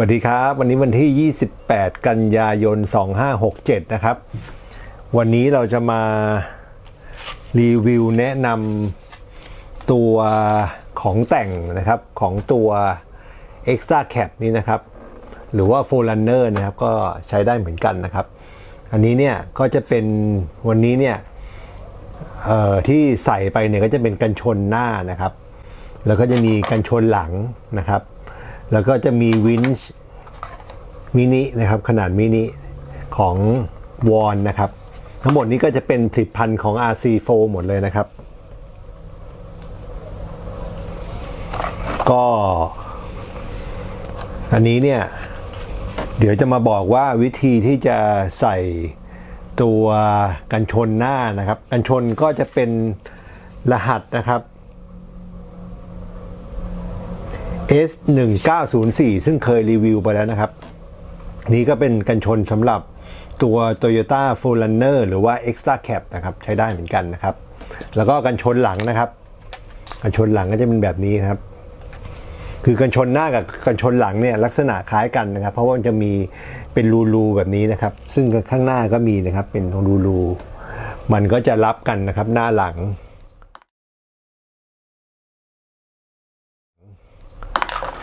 วัสดีครับ วันนี้วันที่ 28 กันยายน 2567 นะครับ วันนี้เราจะมารีวิวแนะนำตัวของแต่งนะครับของตัว Extra Cap นี้นะครับ หรือว่า f o r e r u n n e r นะครับ ก็ใช้ได้เหมือนกันนะครับ อันนี้เนี่ยก็จะเป็นวันนี้เนี่ยเอ่อที่ใส่ไปเนี่ยก็จะเป็นกันชนหน้านะครับ แล้วก็จะมีกันชนหลังนะครับ แล้วก็จะมีวินช์มินินะครับ ขนาดมินิของวอนนะครับ ทั้งหมดนี้ก็จะเป็นผลิตภัณฑ์ของ RC4 หมดเลยนะครับ ก็ อันนี้เนี่ย เดี๋ยวจะมาบอกว่าวิธีที่จะใส่ตัวกันชนหน้านะครับ กันชนก็จะเป็นรหัสนะครับ S1904 ซึ่งเคยรีวิวไปแล้วนะครับ นี่ก็เป็นกันชนสำหรับตัว Toyota f o r e r u n n e r หรือว่า Extra Cap นะครับ ใช้ได้เหมือนกันนะครับ แล้วก็กันชนหลังนะครับ กันชนหลังก็จะเป็นแบบนี้นะครับ คือกันชนหน้ากับกันชนหลังเนี่ยลักษณะคล้ายกันนะครับ เพราะว่ามันจะมีเป็นรูๆแบบนี้นะครับ ซึ่งข้างหน้าก็มีนะครับเป็นรูๆมันก็จะรับกันนะครับหน้าหลัง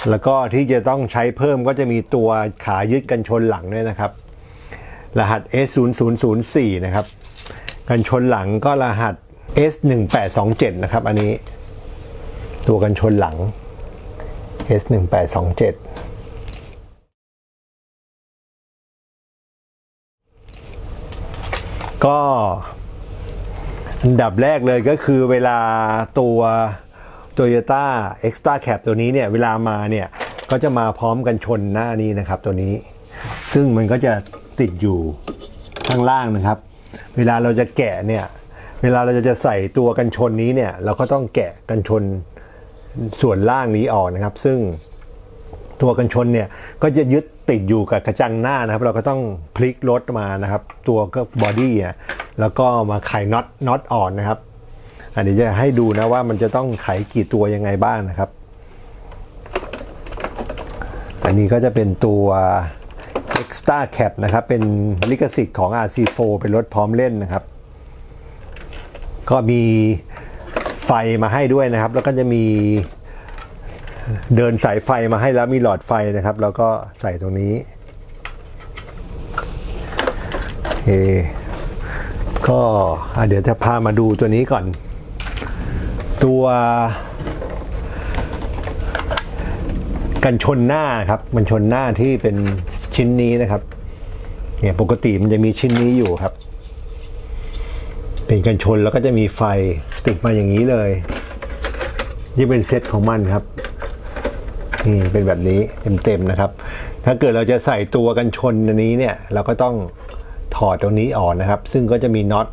แล้วก็ที่จะต้องใช้เพิ่มก็จะมีตัวขายึดกันชนหลังด้วยนะครับ รหัส S0004 นะครับ กันชนหลังก็รหัส S1827 นะครับอันนี้ ตัวกันชนหลัง S1827 ก็อันดับแรกเลยก็คือเวลาตัว Toyota Extra Cap ตัวนี้เนี่ยเวลามาเนี่ยก็จะมาพร้อมกันชนหน้านี้นะครับตัวนี้ ซึ่งมันก็จะติดอยู่ข้างล่างนะครับ เวลาเราจะแกะเนี่ยเวลาเราจะใส่ตัวกันชนนี้เนี่ยเราก็ต้องแกะกันชนส่วนล่างนี้ออกนะครับ ซึ่งตัวกันชนเนี่ยก็จะยึดติดอยู่กับกระจังหน้านะครับ เราก็ต้องพลิกรถมานะครับ ตัวก็บอดี้อะแล้วก็มาไขน็อตน็อตอ่อนนะครับ อันนี้จะให้ดูนะว่ามันจะต้องไขกี่ตัวยังไงบ้างนะครับ อันนี้ก็จะเป็นตัว Extra Cap นะครับ เป็นลิขสิทธิ์ของ RC4 เป็นรถพร้อมเล่นนะครับ ก็มีไฟมาให้ด้วยนะครับ แล้วก็จะมีเดินสายไฟมาให้แล้วมีหลอดไฟนะครับ แล้วก็ใส่ตรงนี้โอก็เดี๋ยวจะพามาดูตัวนี้ก่อน ตัวกันชนหน้าครับ มันชนหน้าที่เป็นชิ้นนี้นะครับ เนี่ยปกติมันจะมีชิ้นนี้อยู่ครับ เป็นกันชนแล้วก็จะมีไฟติดมาอย่างนี้เลย นี่เป็นเซตของมันครับ นี่เป็นแบบนี้เต็มๆนะครับ ถ้าเกิดเราจะใส่ตัวกันชนอันนี้เนี่ย เราก็ต้องถอดตรงนี้ออกนะครับ ซึ่งก็จะมีน็อต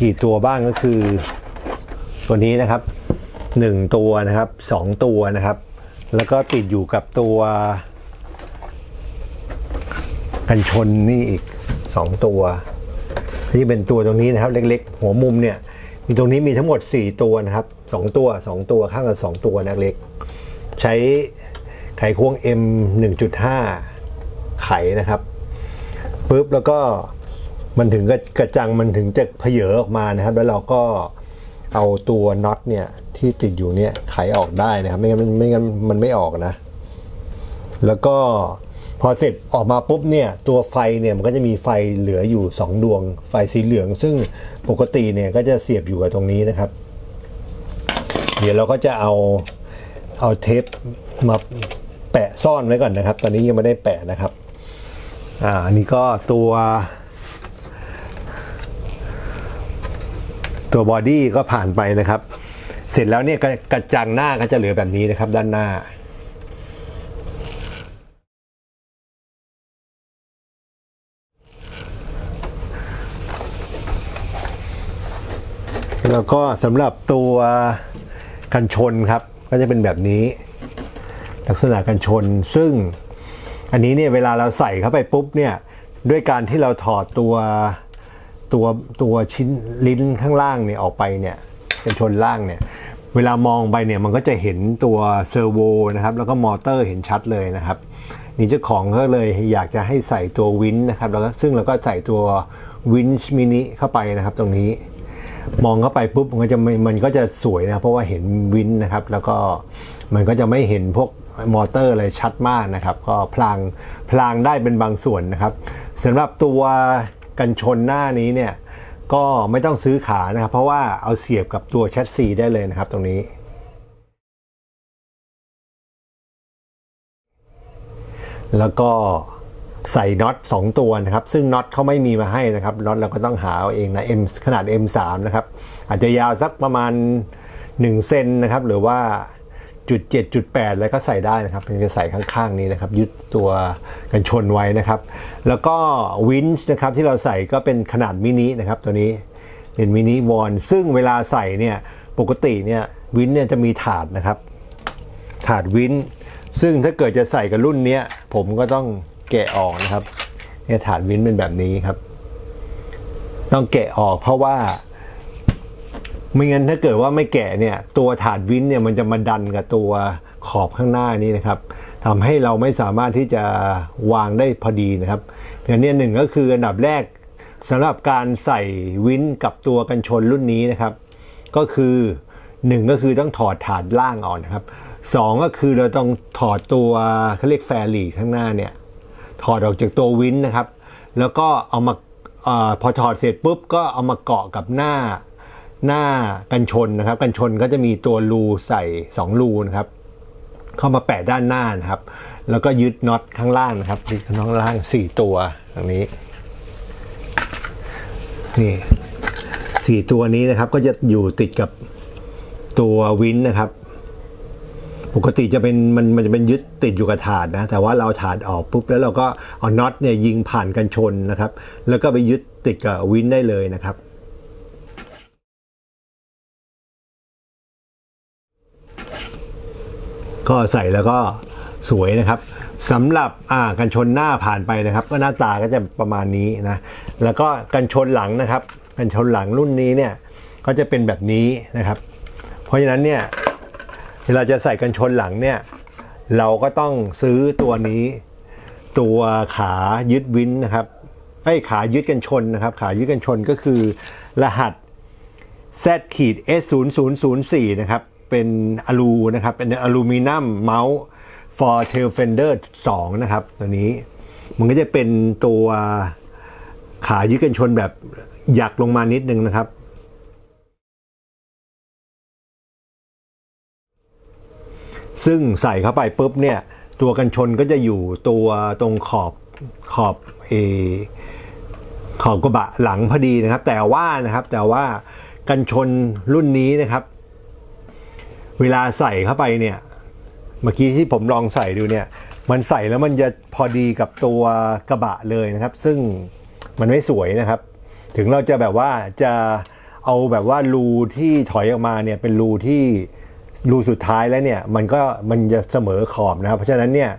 กี่ตัวบ้างก็คือ ตัวนี้นะครับหนึ่งตัวนะครับสองตัวนะครับ แล้วก็ติดอยู่กับตัว กันชนนี่อีกสองตัวที่เป็นตัวตรงนี้นะครับ เล็กๆ หัวมุมเนี่ยมีตรงนี้มีทั้งหมด 4 ตัวนะครับ 2 ตัว 2 ตัวข้างละ2ตัวนะเล็ก ใช้ไขควง M 1.5 ไขนะครับปุ๊บแล้วก็มันถึงกับกระจังมันถึงจะเพเยอออกมานะครับ แล้วเราก็ เอาตัวน็อตเนี่ยที่ติดอยู่เนี่ยไขออกได้นะครับ ไม่งั้นไม่งั้นมันไม่ออกนะ แล้วก็พอเสร็จออกมาปุ๊บเนี่ยตัวไฟเนี่ยมันก็จะมีไฟเหลืออยู่ 2 ดวง ไฟสีเหลือง ซึ่งปกติเนี่ยก็จะเสียบอยู่กับตรงนี้นะครับ เดี๋ยวเราก็จะเอาเอาเทปมาแปะซ่อนไว้ก่อนนะครับ ตอนนี้ยังไม่ได้แปะนะครับอ่าอันนี้ก็ตัว ตัวบอดี้ก็ผ่านไปนะครับ เสร็จแล้วเนี่ยกระกระจังหน้าก็จะเหลือแบบนี้นะครับ ด้านหน้าแล้วก็สำหรับตัวกันชนครับ ก็จะเป็นแบบนี้ ลักษณะกันชนซึ่งอันนี้เนี่ยเวลาเราใส่เข้าไปปุ๊บเนี่ย ด้วยการที่เราถอดตัว ตัวตัวชิ้นลิ้นข้างล่างเนี่ยออกไปเนี่ยกันชนล่างเนี่ยเวลามองไปเนี่ยมันก็จะเห็นตัวเซอร์โวนะครับแล้วก็มอเตอร์เห็นชัดเลยนะครับนี่เจ้าของก็เลยอยากจะให้ใส่ตัววินนะครับแล้วก็ซึ่งเราก็ใส่ตัววินช์มินิเข้าไปนะครับตรงนี้ มองเข้าไปปุ๊บมันก็จะม,มันก็จะสวยนะเพราะว่าเห็นวินนะครับ แล้วก็มันก็จะไม่เห็นพวกมอเตอร์อะไรชัดมากนะครับ ก็พลางพลางได้เป็นบางส่วนนะครับสำหรับตัว กันชนหน้านี้เนี่ยก็ไม่ต้องซื้อขานะครับ เพราะว่าเอาเสียบกับตัวแชสซีได้เลยนะครับตรงนี้ แล้วก็ใส่น็อต2 ตัวนะครับ ซึ่งน็อตเขาไม่มีมาให้นะครับน็อตเราก็ต้องหาเอาเองนะ M ขนาด M3 นะครับ อาจจะยาวสักประมาณ 1 เซนนะครับ หรือว่า จุด7จุด8แล้วก็ใส่ได้นะครับมันจะใส่ข้างๆนี้นะครับ ยึดตัวกันชนไว้นะครับ แล้วก็วินช์นะครับที่เราใส่ก็เป็นขนาดมินินะครับตัวนี้เป็นมินิวอนซึ่งเวลาใส่เนี่ยปกติเนี่ยวินเนี่ยจะมีถาดนะครับ ถาดวินซึ่งถ้าเกิดจะใส่กับรุ่นเนี้ยผมก็ต้องแกะออกนะครับเนี่ยถาดวินเป็นแบบนี้ครับ ต้องแกะออกเพราะว่า ไม่งั้นถ้าเกิดว่าไม่แกะเนี่ยตัวถาดวินเนี่ยมันจะมาดันกับตัวขอบข้างหน้านี้นะครับทำให้เราไม่สามารถที่จะวางได้พอดีนะครับอย่างนี้หนึ่งก็คืออันดับแรกสำหรับการใส่วินกับตัวกันชนรุ่นนี้นะครับ ก็คือหนึ่งก็คือต้องถอดถาดล่างออกนะครับสองก็คือเราต้องถอดตัวเขาเรียกแฟรี่ข้างหน้าเนี่ยถอดออกจากตัววินนะครับ แล้วก็เอามาอาพอถอดเสร็จปุ๊บก็เอามาเกาะกับหน้า หน้ากันชนนะครับ กันชนก็จะมีตัวรูใส่ 2 รูนะครับ เข้ามาแปะด้านหน้านะครับ แล้วก็ยึดน็อตข้างล่างนะครับยึดข้างล่าง 4 ตัวตรงนี้ นี่สี่ตัวนี้นะครับก็จะอยู่ติดกับตัววินนะครับ ปกติจะเป็นมันมันจะเป็นยึดติดอยู่กับถาดนะ แต่ว่าเราถาดออกปุ๊บแล้วเราก็เอาน็อตเนี่ยยิงผ่านกันชนนะครับ แล้วก็ไปยึดติดกับวินได้เลยนะครับ ก็ใส่แล้วก็สวยนะครับสำหรับอ่ากันชนหน้าผ่านไปนะครับ ก็หน้าตาก็จะประมาณนี้นะแล้วก็กันชนหลังนะครับ กันชนหลังรุ่นนี้เนี่ยก็จะเป็นแบบนี้นะครับ เพราะฉะนั้นเนี่ยเวลาจะใส่กันชนหลังเนี่ยเราก็ต้องซื้อตัวนี้ ตัวขายึดวินนะครับไอ้ขายึดกันชนนะครับ ขายึดกันชนก็คือรหัส Z ขีด S 0 0 0 4นะครับ เป็นอลูนะครับ เป็นอลูมิเนียมเมาส์ for tail fender 2 นะครับ ตัวนี้ มันก็จะเป็นตัวขายึดกันชนแบบหยักลงมานิดนึงนะครับ ซึ่งใส่เข้าไปปุ๊บเนี่ย ตัวกันชนก็จะอยู่ตัวตรงขอบขอบเออขอบกระบะหลังพอดีนะครับ แต่ว่านะครับแต่ว่ากันชนรุ่นนี้นะครับ เวลาใส่เข้าไปเนี่ย เมื่อกี้ที่ผมลองใส่ดูเนี่ย มันใส่แล้วมันจะพอดีกับตัวกระบะเลยนะครับ ซึ่งมันไม่สวยนะครับ ถึงเราจะแบบว่าจะเอาแบบว่ารูที่ถอยออกมาเนี่ยเป็นรูที่รูสุดท้ายแล้วเนี่ย มันก็มันจะเสมอขอบนะครับ เพราะฉะนั้นเนี่ย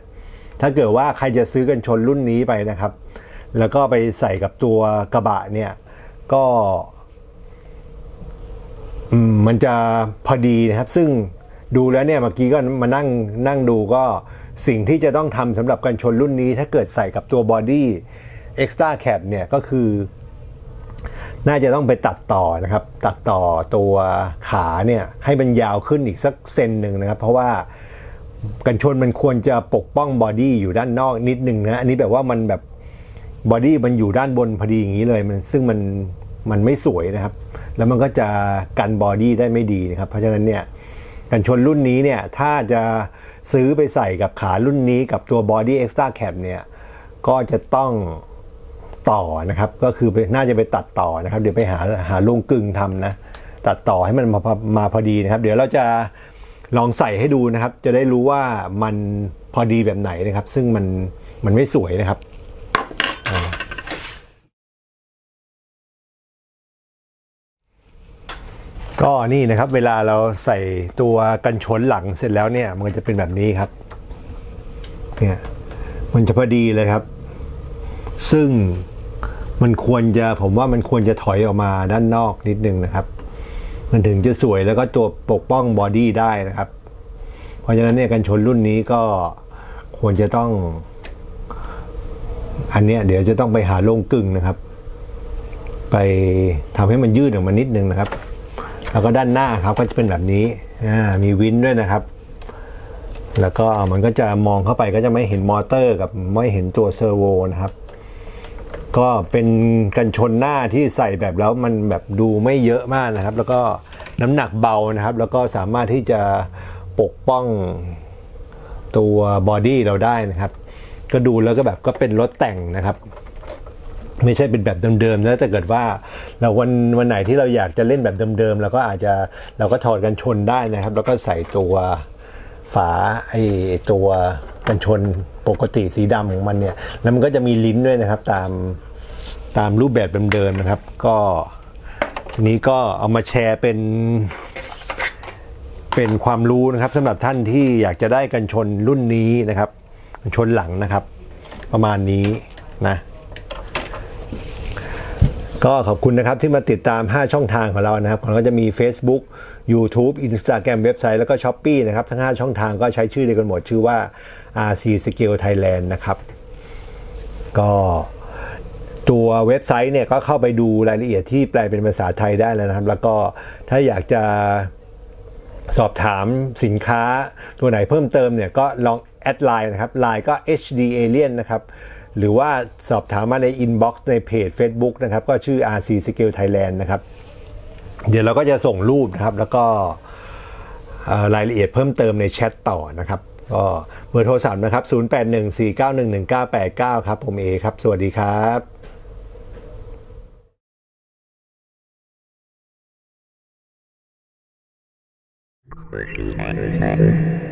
ถ้าเกิดว่าใครจะซื้อกันชนรุ่นนี้ไปนะครับ แล้วก็ไปใส่กับตัวกระบะเนี่ย ก็ มันจะพอดีนะครับ ซึ่งดูแล้วเนี่ยเมื่อกี้ก็มานั่งนั่งดูก็สิ่งที่จะต้องทำสำหรับการชนรุ่นนี้ ถ้าเกิดใส่กับตัวบอดี้ Extra Cap เนี่ยก็คือ น่าจะต้องไปตัดต่อนะครับ ตัดต่อตัวขาเนี่ยให้มันยาวขึ้นอีกสักเซนหนึ่งนะครับ เพราะว่ากันชนมันควรจะปกป้องบอดี้อยู่ด้านนอกนิดนึงนะ อันนี้แบบว่ามันแบบบอดี้มันอยู่ด้านบนพอดีอย่างนี้เลยมันซึ่งมันมันไม่สวยนะครับ แล้วมันก็จะกันบอดี้ได้ไม่ดีนะครับ เพราะฉะนั้นเนี่ยกันชนรุ่นนี้เนี่ยถ้าจะซื้อไปใส่กับขารุ่นนี้กับตัว Body Extra Cap เนี่ยก็จะต้องต่อนะครับ ก็คือน่าจะไปตัดต่อนะครับ เดี๋ยวไปหาหาลงกึ่งทำนะ ตัดต่อให้มันมามาพอดีนะครับ เดี๋ยวเราจะลองใส่ให้ดูนะครับ จะได้รู้ว่ามันพอดีแบบไหนนะครับ ซึ่งมันมันไม่สวยนะครับอ่า ก็นี่นะครับเวลาเราใส่ตัวกันชนหลังเสร็จแล้วเนี่ยมันจะเป็นแบบนี้ครับเนี่ยมันจะพอดีเลยครับ ซึ่งมันควรจะผมว่ามันควรจะถอยออกมาด้านนอกนิดนึงนะครับ มันถึงจะสวยแล้วก็ตัวปกป้องบอดี้ได้นะครับ เพราะฉะนั้นเนี่ยกันชนรุ่นนี้ก็ควรจะต้อง อันเนี้ยเดี๋ยวจะต้องไปหาโลงกึ่งนะครับ ไปทำให้มันยืดออกมานิดนึงนะครับ แล้วก็ด้านหน้าครับก็จะเป็นแบบนี้มีวินด้วยนะครับ แล้วก็มันก็จะมองเข้าไปก็จะไม่เห็นมอเตอร์กับไม่เห็นตัวเซอร์โวนะครับ ก็เป็นกันชนหน้าที่ใส่แบบแล้วมันแบบดูไม่เยอะมากนะครับ แล้วก็น้ำหนักเบานะครับ แล้วก็สามารถที่จะปกป้องตัวบอดี้เราได้นะครับ ก็ดูแล้วก็แบบก็เป็นรถแต่งนะครับ ไม่ใช่เป็นแบบเดิมๆนะแต่เกิดว่าเราวันวันไหนที่เราอยากจะเล่นแบบเดิมๆเราก็อาจจะเราก็ถอดกันชนได้นะครับ แล้วก็ใส่ตัวฝาไอ้ตัวกันชนปกติสีดำของมันเนี่ยแล้วมันก็จะมีลิ้นด้วยนะครับตามตามรูปแบบเดิมๆนะครับ ก็ทีนี้ก็เอามาแชร์เป็น เป็นความรู้นะครับสำหรับท่านที่อยากจะได้กันชนรุ่นนี้นะครับ ชนหลังนะครับ ประมาณนี้นะ ก็ขอบคุณนะครับที่มาติดตาม 5 ช่องทางของเรานะครับของเราก็จะมี Facebook YouTube Instagram เว็บไซต์แล้วก็ s h อ p e e นะครับทั้ง 5 ช่องทางก็ใช้ชื่อเดียวกันหมดชื่อว่า RC Skill Thailand นะครับ ก็ตัวเว็บไซต์เนี่ยก็เข้าไปดูรายละเอียดที่แปลเป็นภาษาไทยได้แล้วนะครับ แล้วก็ถ้าอยากจะสอบถามสินค้าตัวไหนเพิ่มเติมเนี่ยก็ลองแอดไลน์นะครับไลน์ก็ HD Alien นะครับ หรือว่าสอบถามมาในอินบ็อกซ์ในเพจ Facebook นะครับ ก็ชื่อ RC Skill Thailand นะครับ เดี๋ยวเราก็จะส่งรูปนะครับ แล้วก็รายละเอียดเพิ่มเติมในแชทต่อนะครับ ก็เบอร์โทรศัพท์นะครับ 0814911989 ครับ ผมเอครับ สวัสดีครับ Thank you.